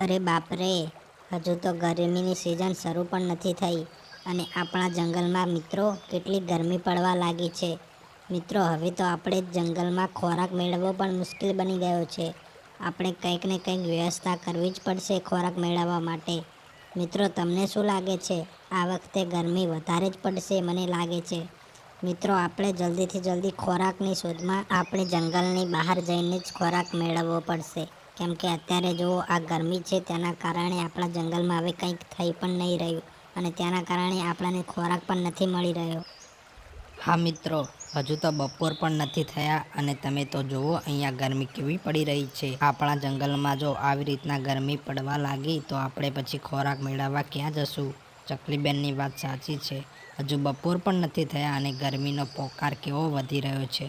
અરે બાપરે, હજુ તો ગરમીની સિઝન શરૂ પણ નથી થઈ અને આપણા જંગલમાં મિત્રો કેટલી ગરમી પડવા લાગી છે. મિત્રો, હવે તો આપણે જંગલમાં ખોરાક મેળવવો પણ મુશ્કેલ બની ગયો છે. આપણે કંઈક ને કંઈક વ્યવસ્થા કરવી જ પડશે ખોરાક મેળવવા માટે. મિત્રો, તમને શું લાગે છે? આ વખતે ગરમી વધારે જ પડશે મને લાગે છે. મિત્રો, આપણે જલ્દીથી જલ્દી ખોરાકની શોધમાં આપણે જંગલની બહાર જઈને જ ખોરાક મેળવવો પડશે. કેમ કે અત્યારે જો આ ગરમી છે તેના કારણે આપણા જંગલમાં હવે કંઈક થઈ પણ નહીં રહ્યું અને તેના કારણે આપણને ખોરાક પણ નથી મળી રહ્યો. હા મિત્રો હજુ તો બપોર પણ નથી થયા અને તમે તો જુઓ અહીંયા ગરમી કેવી પડી રહી છે. આપણા જંગલમાં જો આવી રીતના ગરમી પડવા લાગી તો આપણે પછી ખોરાક મેળવવા ક્યાં જશું? ચકલીબેનની વાત સાચી છે. હજુ બપોર પણ નથી થયા અને ગરમીનો પોકાર કેવો વધી રહ્યો છે.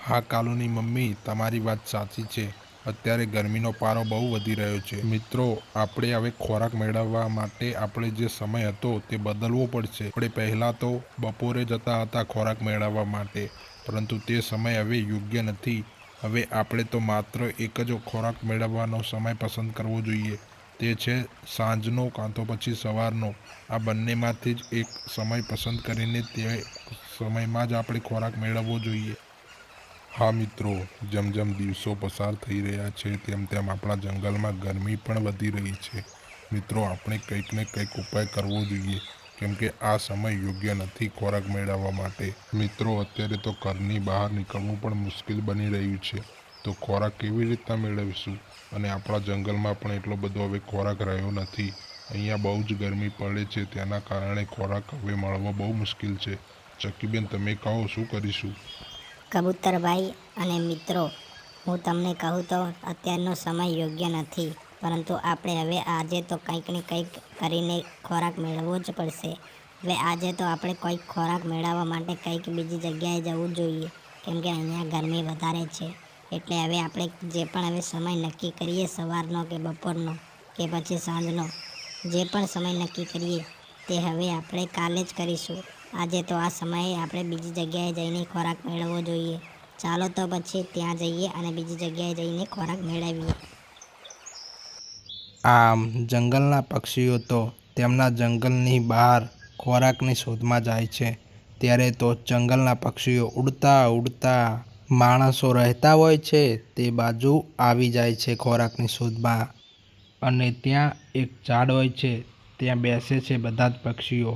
હા કાલુની મમ્મી તમારી વાત સાચી છે. અત્યારે ગરમીનો પારો બહુ વધી રહ્યો છે. મિત્રો, આપણે હવે ખોરાક મેળવવા માટે આપણે જે સમય હતો તે બદલવો પડશે. આપણે પહેલાં તો બપોરે જતા હતા ખોરાક મેળવવા માટે, પરંતુ તે સમય હવે યોગ્ય નથી. હવે આપણે તો માત્ર એક જ ખોરાક મેળવવાનો સમય પસંદ કરવો જોઈએ. તે છે સાંજનો કાં તો પછી સવારનો. આ બંનેમાંથી જ એક સમય પસંદ કરીને તે સમયમાં જ આપણે ખોરાક મેળવવો જોઈએ. હા મિત્રો, જેમ જેમ દિવસો પસાર થઈ રહ્યા છે, તેમ તેમ આપણા જંગલમાં ગરમી પણ વધી રહી છે. મિત્રો, આપણે કંઈક ને કંઈક ઉપાય કરવો જોઈએ, કેમ કે આ સમય યોગ્ય નથી ખોરાક મેળવવા માટે. મિત્રો, અત્યારે તો ઘરની બહાર નીકળવું પણ મુશ્કેલ બની રહ્યું છે. તો ખોરાક કેવી રીતના મેળવીશું? અને આપણા જંગલમાં પણ એટલો બધો હવે ખોરાક રહ્યો નથી. અહીંયા બહુ જ ગરમી પડે છે, તેના કારણે ખોરાક હવે મળવો બહુ મુશ્કેલ છે. ચકીબેન તમે કહો, શું કરીશું? કબૂતરભાઈ અને મિત્રો, હું તમને કહું તો અત્યારનો સમય યોગ્ય નથી, પરંતુ આપણે હવે આજે તો કંઈક ને કંઈક કરીને ખોરાક મેળવવો જ પડશે. હવે આજે તો આપણે કોઈક ખોરાક મેળવવા માટે કંઈક બીજી જગ્યાએ જવું જોઈએ, કેમ કે અહીંયા ગરમી વધારે છે. એટલે હવે આપણે જે પણ હવે સમય નક્કી કરીએ સવારનો કે બપોરનો કે પછી સાંજનો, જે પણ સમય નક્કી કરીએ તે હવે આપણે કાલે જ કરીશું. આજે તો આ સમયે આપણે બીજી જગ્યાએ જઈને ખોરાક મેળવવો જોઈએ. ચાલો તો પછી ત્યાં જઈએ અને બીજી જગ્યાએ જઈને ખોરાક મેળવીએ. આમ જંગલના પક્ષીઓ તો તેમના જંગલની બહાર ખોરાકની શોધમાં જાય છે. ત્યારે તો જંગલના પક્ષીઓ ઉડતા ઉડતા માણસો રહેતા હોય છે, તે બાજુ આવી જાય છે ખોરાકની શોધમાં. અને ત્યાં એક ઝાડ હોય છે, ત્યાં બેસે છે બધા જ પક્ષીઓ.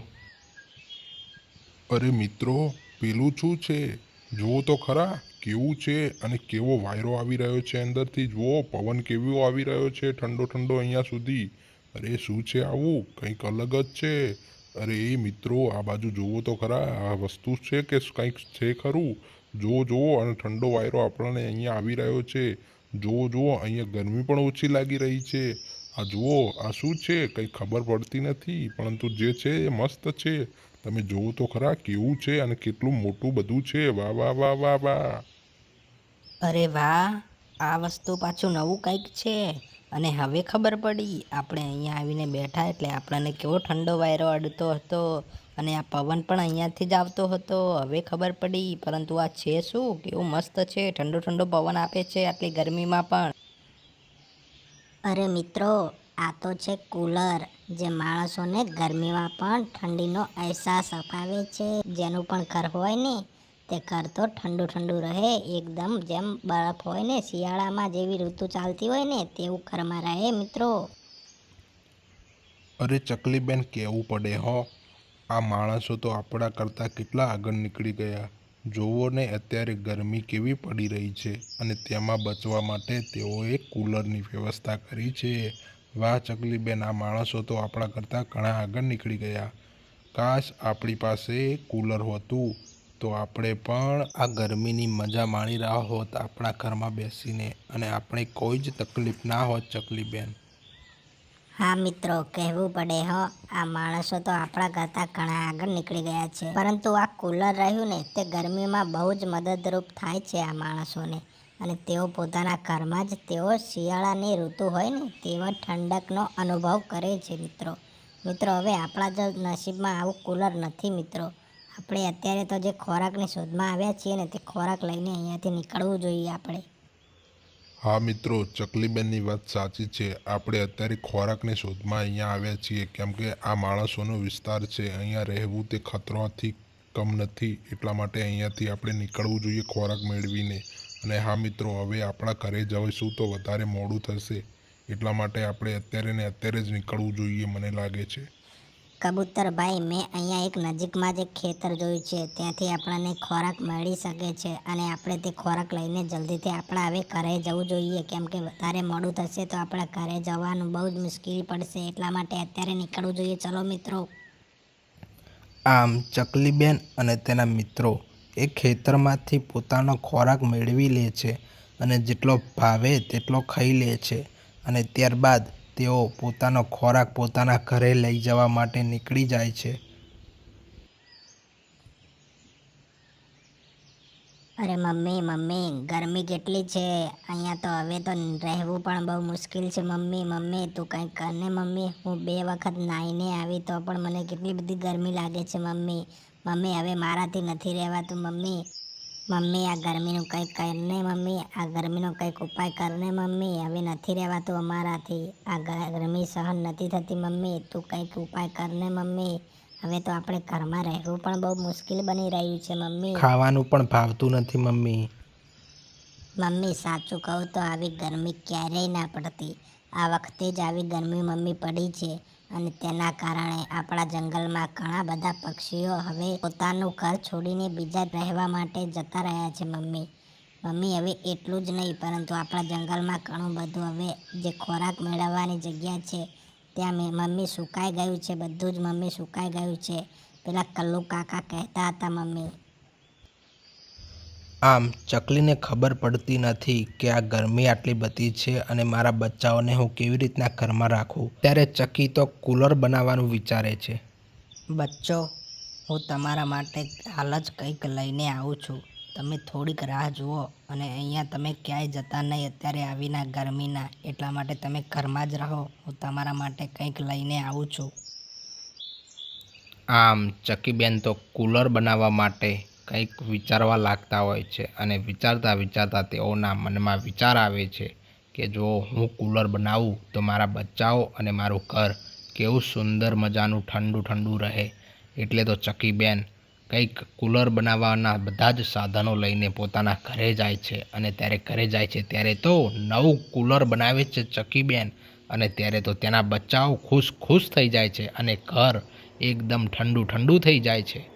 અરે મિત્રો, પેલું શું છે? જુઓ તો ખરા, કેવું છે અને કેવો વાયરો આવી રહ્યો છે અંદરથી. જુઓ, પવન કેવો આવી રહ્યો છે ઠંડો ઠંડો અહીંયા સુધી. અરે શું છે આવું? કંઈક અલગ જ છે. અરે એ મિત્રો, આ બાજુ જુઓ તો ખરા, આ વસ્તુ છે કે કંઈક છે ખરું? જુઓ જુઓ, અને ઠંડો વાયરો આપણને અહીંયા આવી રહ્યો છે. જુઓ જુઓ, અહીંયા ગરમી પણ ઓછી લાગી રહી છે. આ જુઓ, આ શું છે? કંઈ ખબર પડતી નથી, પરંતુ જે છે એ મસ્ત છે. તમે જોવો તો ખરા કેવું છે અને કેટલું મોટું બધું છે. વાહ વાહ વાહ વાહ વાહ. અરે વાહ આ વસ્તુ પાછું નવું કંઈક છે. અને હવે ખબર પડી આપણે અહીંયા આવીને બેઠા એટલે આપણને કેવો ઠંડો વાયરો અડતો હતો અને આ પવન પણ અહીંયાથી જ આવતો હતો. હવે ખબર પડી પરંતુ આ છે શું? કેવું મસ્ત છે ઠંડો ઠંડો પવન આપે છે આટલી ગરમીમાં પણ. અરે મિત્રો આ તો છે કુલર, જે માણસોને ગરમીમાં પણ ઠંડીનો અહેસાસ અપાવે છે. જેનું પણ ઘર હોય ને, તે ઘર તો ઠંડુ ઠંડુ રહે. એકદમ જેમ બરફ હોય ને, શિયાળામાં જેવી ઋતુ ચાલતી હોય ને, તેવું ઘરમાં રહે મિત્રો. અરે ચકલીબેન કહેવું પડે હો? આ માણસો તો આપણા કરતાં કેટલા આગળ નીકળી ગયા. જોવો ને, અત્યારે ગરમી કેવી પડી રહી છે અને તેમાં બચવા માટે તેઓએ કૂલરની વ્યવસ્થા કરી છે. વાહ ચકલીબેન, આ માણસો તો આપણા કરતાં ઘણા આગળ નીકળી ગયા. કાશ આપણી પાસે કૂલર હોતું, તો આપણે પણ આ ગરમીની મજા માણી રહ્યા હોત આપણા ઘરમાં બેસીને. અને આપણે કોઈ જ તકલીફ ના હોત ચકલીબેન. હા મિત્રો, કહેવું પડે હો, આ માણસો તો આપણા કરતાં ઘણા આગળ નીકળી ગયા છે. પરંતુ આ કુલર રહ્યું ને, તે ગરમીમાં બહુ જ મદદરૂપ થાય છે આ માણસોને. અને તેઓ પોતાના ઘરમાં જ તેઓ શિયાળાની ઋતુ હોય ને, તેવા ઠંડકનો અનુભવ કરે છે મિત્રો. મિત્રો, હવે આપણા જ નસીબમાં આવું કુલર નથી મિત્રો. આપણે અત્યારે તો જે ખોરાકની શોધમાં આવ્યા છીએ ને, તે ખોરાક લઈને અહીંયાથી નીકળવું જોઈએ આપણે. હા મિત્રો, ચકલીબેનની વાત સાચી છે. આપણે અત્યારે ખોરાકની શોધમાં અહીંયા આવ્યા છીએ. કેમ કે આ માણસોનો વિસ્તાર છે. અહીંયા રહેવું તે ખતરાથી કમ નથી. એટલા માટે અહીંયાથી આપણે નીકળવું જોઈએ ખોરાક મેળવીને. અને હા મિત્રો હવે આપણા ઘરે જઈશું તો વધારે મોડું થશે. એટલા માટે આપણે અત્યારે ને અત્યારે જ નીકળવું જોઈએ મને લાગે છે. કબૂતરભાઈ મેં અહીંયા એક નજીકમાં જ એક ખેતર જોયું છે. ત્યાંથી આપણને ખોરાક મળી શકે છે અને આપણે તે ખોરાક લઈને જલ્દીથી આપણે હવે ઘરે જવું જોઈએ. કેમ કે વધારે મોડું થશે તો આપણે ઘરે જવાનું બહુ જ મુશ્કેલી પડશે. એટલા માટે અત્યારે નીકળવું જોઈએ. ચલો મિત્રો. આમ ચકલીબેન અને તેના મિત્રો એ ખેતરમાંથી પોતાનો ખોરાક મેળવી લે છે અને જેટલો ભાવે તેટલો ખાઈ લે છે. અને ત્યારબાદ તેઓ પોતાનો ખોરાક પોતાના ઘરે લઈ જવા માટે નીકળી જાય છે. અરે મમ્મી મમ્મી, ગરમી કેટલી છે? અહીંયા તો હવે તો રહેવું પણ બહુ મુશ્કેલ છે. મમ્મી મમ્મી, તું કંઈક કરને મમ્મી. હું બે વખત નાહીને આવી તો પણ મને કેટલી બધી ગરમી લાગે છે, મમ્મી. મમ્મી હવે મારાથી નથી રહેવાતું મમ્મી. મમ્મી આ ગરમીનું કંઈક કરને મમ્મી. આ ગરમીનો કંઈક ઉપાય કરને મમ્મી. હવે નથી રહેવાતું અમારાથી. આ ગરમી સહન નથી થતી મમ્મી. તું કંઈક ઉપાય કરને મમ્મી. હવે તો આપણે ઘરમાં રહેવું પણ બહુ મુશ્કેલ બની રહ્યું છે મમ્મી. ખાવાનું પણ ભાવતું નથી મમ્મી. મમ્મી સાચું કહું તો આવી ગરમી ક્યારેય ના પડતી. આ વખતે જ આવી ગરમી મમ્મી પડી છે. અને તેના કારણે આપણા જંગલમાં ઘણા બધા પક્ષીઓ હવે પોતાનું ઘર છોડીને બીજા રહેવા માટે જતા રહ્યા છે મમ્મી. મમ્મી, હવે એટલું જ નહીં, પરંતુ આપણા જંગલમાં ઘણું બધું હવે જે ખોરાક મેળવવાની જગ્યા છે, ત્યાં મમ્મી સુકાઈ ગયું છે, બધું જ મમ્મી સુકાઈ ગયું છે. પેલા કલ્લુ કાકા કહેતા હતા મમ્મી આમ ચકલીને ખબર પડતી નથી કે આ ગરમી આટલી બધી છે અને મારા બચ્ચાઓને હું કેવી રીતના ઘરમાં રાખું. ત્યારે ચકી તો કૂલર બનાવવાનું વિચારે છે. બચ્ચો હું તમારા માટે હાલ જ કંઈક લઈને આવું છું. તમે થોડીક રાહ જુઓ અને અહીંયા તમે ક્યાંય જતા નહીં અત્યારે આવીના ગરમીના. એટલા માટે તમે ઘરમાં જ રહો. હું તમારા માટે કંઈક લઈને આવું છું. આમ ચકીબેન તો કૂલર બનાવવા માટે કંઈક વિચારવા લાગતા હોય છે અને વિચારતા વિચારતા તેઓના મનમાં વિચાર આવે છે કે જો હું કૂલર બનાવું તો મારા બચ્ચાઓ અને મારું ઘર કેવું સુંદર મજાનું ઠંડુ ઠંડુ રહે. એટલે તો ચકીબેન કંઈક કૂલર બનાવવાના બધા જ સાધનો લઈને પોતાના ઘરે જાય છે અને ત્યારે ઘરે જાય છે ત્યારે તો નવું કૂલર બનાવે છે ચકીબેન અને ત્યારે તો તેના બચ્ચાઓ ખુશ ખુશ થઈ જાય છે અને ઘર એકદમ ઠંડુ ઠંડુ થઈ જાય છે.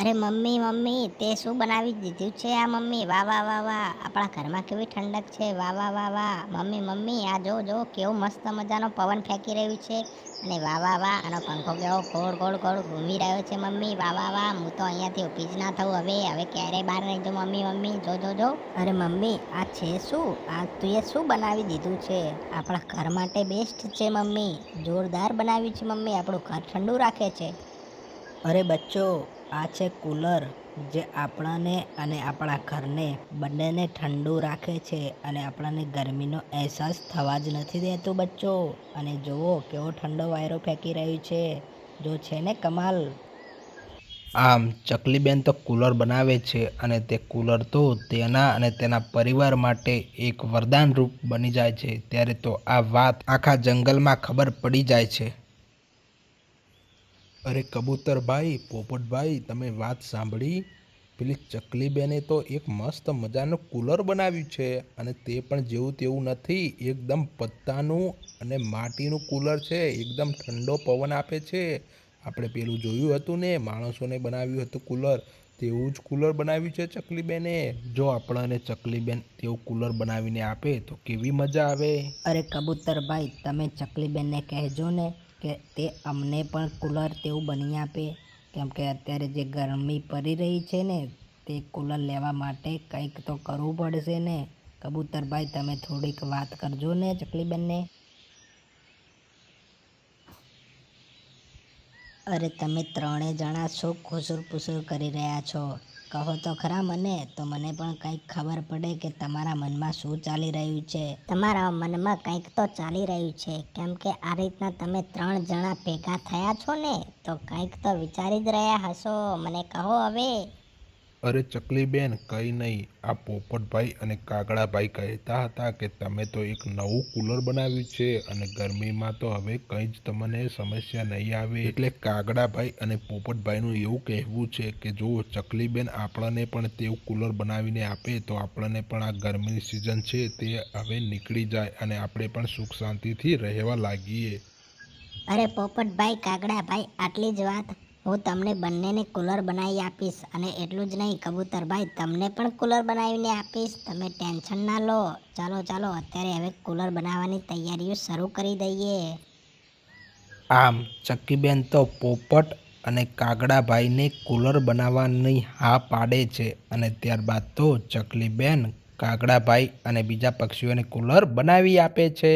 અરે મમ્મી મમ્મી, તે શું બનાવી દીધું છે આ મમ્મી? વાહ વાહ વાહ વાહ. આપણા ઘરમાં કેવી ઠંડક છે. વાહ વાહ વાહ વાહ. મમ્મી મમ્મી, આ જો જો, કેવો મસ્ત મજાનો પવન ફેંકી રહ્યું છે. અને વાહ વાહ વાહ, આનો પંખો કેવો ગોળ ગોળ ગોળ ઘૂમી રહ્યો છે મમ્મી. વાહ વાહ વાહ, હું તો અહીંયાથી ઊભી જ ના થવું હવે. હવે ક્યારેય બહાર નહીં જો મમ્મી મમ્મી. જો જો જો. અરે મમ્મી, આ છે શું? આ તું એ શું બનાવી દીધું છે? આપણા ઘર માટે બેસ્ટ છે મમ્મી. જોરદાર બનાવ્યું છે મમ્મી. આપણું ઘર ઠંડુ રાખે છે. અરે બચ્ચો આ છે કૂલર, જે આપણાને અને આપણા ઘરને બંનેને ઠંડુ રાખે છે અને આપણાને ગરમીનો અહેસાસ થવા જ નથી દેતું બચ્ચો. અને જુઓ કેવો ઠંડો વાયરો ફેંકી રહ્યું છે. જો છે ને કમાલ. આમ ચકલીબેન તો કૂલર બનાવે છે અને તે કૂલર તો તેના અને તેના પરિવાર માટે એક વરદાન રૂપ બની જાય છે. ત્યારે તો આ વાત આખા જંગલમાં ખબર પડી જાય છે. અરે કબૂતરભાઈ, પોપટભાઈ, તમે વાત સાંભળી? પેલી ચકલીબેને તો એક મસ્ત મજાનું કૂલર બનાવ્યું છે અને તે પણ જેવું તેવું નથી. એકદમ પત્તાનું અને માટીનું કૂલર છે. એકદમ ઠંડો પવન આપે છે. આપણે પેલું જોયું હતું ને, માણસોને બનાવ્યું હતું કૂલર. તેવું જ કૂલર બનાવ્યું છે ચકલીબેને. જો આપણને ચકલીબેન તેવું કૂલર બનાવીને આપે તો કેવી મજા આવે? અરે કબૂતરભાઈ, તમે ચકલીબેનને કહેજો ને. કે તે અમને પણ કૂલર તેવું બની આપે. કેમ કે અત્યારે જે ગરમી પડી રહી છે ને, તે કૂલર લેવા માટે કંઈક તો કરવું પડશે ને. કબૂતરભાઈ, તમે થોડીક વાત કરજો ને ચકલીબેનને. અરે, તમે ત્રણેય જણા શું ખુસુર પુસુર કરી રહ્યા છો? કહો તો ખરા મને, તો મને પણ કંઈક ખબર પડે કે તમારા મનમાં શું ચાલી રહ્યું છે. તમારા મનમાં કંઈક તો ચાલી રહ્યું છે. કેમ કે આ રીતના તમે ત્રણ જણા ભેગા થયા છો ને, તો કંઈક તો વિચારી જ રહ્યા હશો. મને કહો હવે. અરે ચકલીબેન કંઈ નહીં. આ પોપટભાઈ અને કાગડાભાઈ કહેતા હતા કે તમે તો એક નવું કુલર બનાવ્યું છે અને ગરમીમાં તો હવે કંઈ જ તમને સમસ્યા નહીં આવે. એટલે કાગડાભાઈ અને પોપટભાઈનું એવું કહેવું છે કે જો ચકલીબેન આપણને પણ તેવું કુલર બનાવીને આપે તો આપણને પણ આ ગરમીની સિઝન છે તે હવે નીકળી જાય અને આપણે પણ સુખ શાંતિથી રહેવા લાગીએ. અરે પોપટભાઈ, કાગડાભાઈ, આટલી જ વાત. હું તમને બંનેને કુલર બનાવી આપીશ અને એટલું જ નહીં, કબૂતરભાઈ, તમને પણ કુલર બનાવીને આપીશ. તમે ટેન્શન ના લો. ચાલો ચાલો, અત્યારે હવે કુલર બનાવવાની તૈયારીઓ શરૂ કરી દઈએ. આમ, ચક્કીબેન તો પોપટ અને કાગડાભાઈને કુલર બનાવવાની હા પાડે છે અને ત્યારબાદ તો ચકલીબેન કાગડાભાઈ અને બીજા પક્ષીઓને કુલર બનાવી આપે છે.